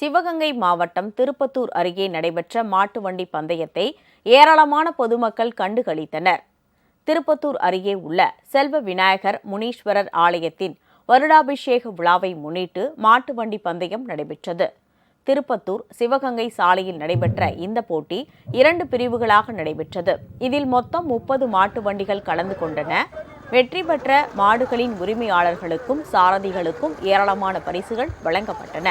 சிவகங்கை மாவட்டம் திருப்பத்தூர் அருகே நடைபெற்ற மாட்டு வண்டி பந்தயத்தை ஏராளமான பொதுமக்கள் கண்டுகளித்தனர். திருப்பத்தூர் அருகே உள்ள செல்வ விநாயகர் முனீஸ்வரர் ஆலயத்தின் வருடாபிஷேக விழாவை முன்னிட்டு மாட்டு வண்டி பந்தயம் நடைபெற்றது. திருப்பத்தூர் சிவகங்கை சாலையில் நடைபெற்ற இந்த போட்டி இரண்டு பிரிவுகளாக நடைபெற்றது. இதில் மொத்தம் முப்பது மாட்டு வண்டிகள் கலந்து கொண்டன. வெற்றி பெற்ற மாடுகளின் உரிமையாளர்களுக்கும் சாரதிகளுக்கும் ஏராளமான பரிசுகள் வழங்கப்பட்டன.